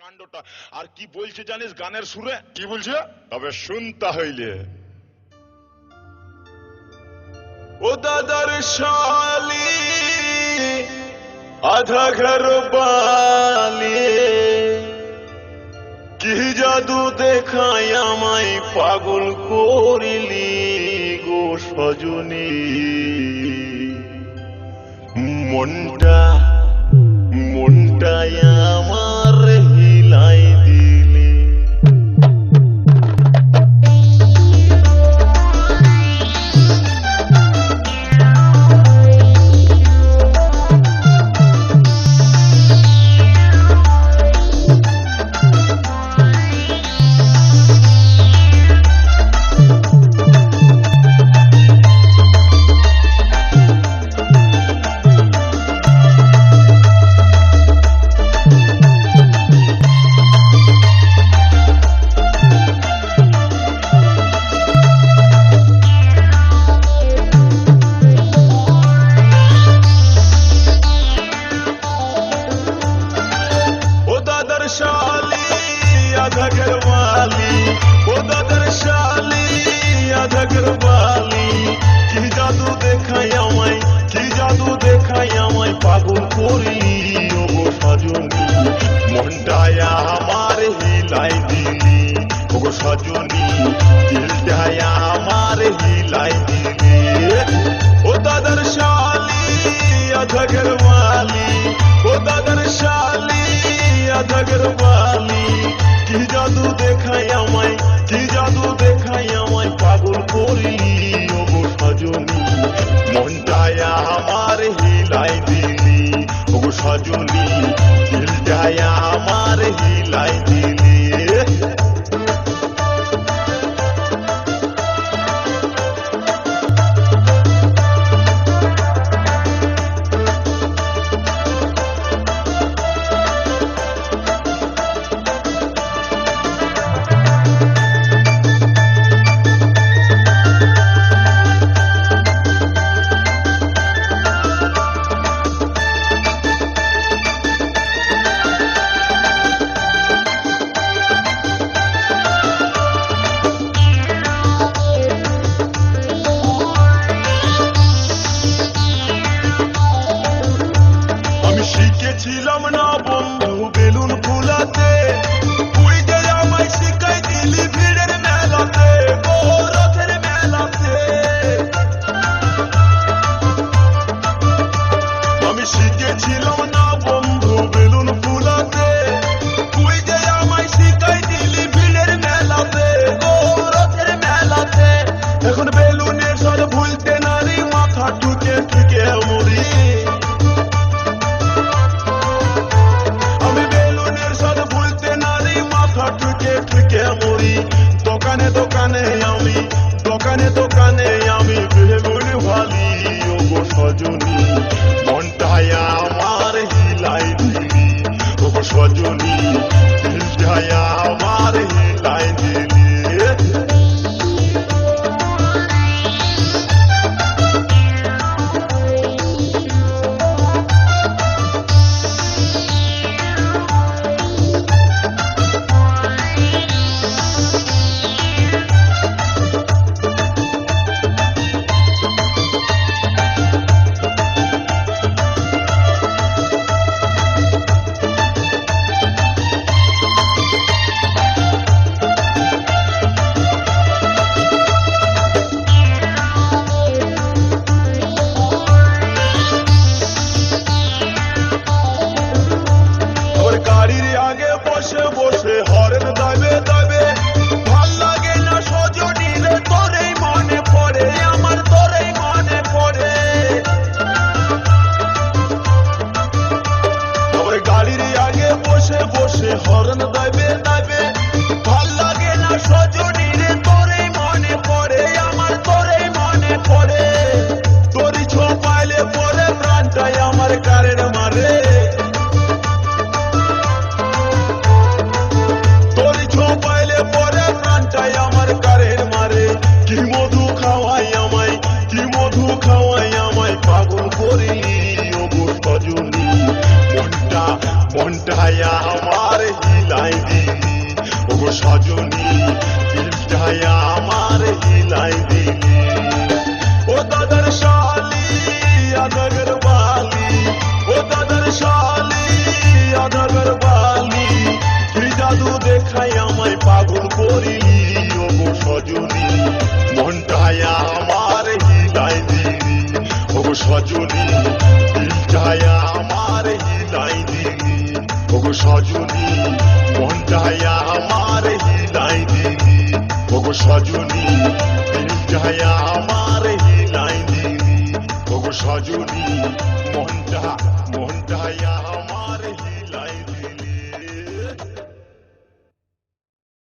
কাণ্ডটা আর কি বলছে জানিস গানের সুরে? কি বলছে? তবে শুনতা হইলে। ও দাদার শালি, আধা ঘর বালি, কি জাদু দেখায় আমায় পাগল করিলি গো সজনী? মনটা মনটায় আমার আধকের বালি ও দাদার শালি কি জাদু দেখাই আমায়, কি জাদু দেখাই আমায় পাগল করলি ও গো সজনী। মনটায় আমার হিলাই দিলি ও সজনী। আমার হিলাই দিলি। আমার হিলাই the lamb now boom. খাওয়াই আমায় পাগল করলি অবুর ভজনি মনটা মনটা আমার হিলাই দিলি ওগো সজনি দিলটা আমার হিলাই দিলি ও দাদার শালি, আদাগর বালি। ও দাদার শালি, আদাগর বালি। তুই জাদু দেখাই আমায় পাগল করিলি ওগো সজনি। মনটা সজনী দিলটায় আমার হিলাই দিলি ওগো সজনী মনটায় আমার হিলাই দিলি ওগো সজনী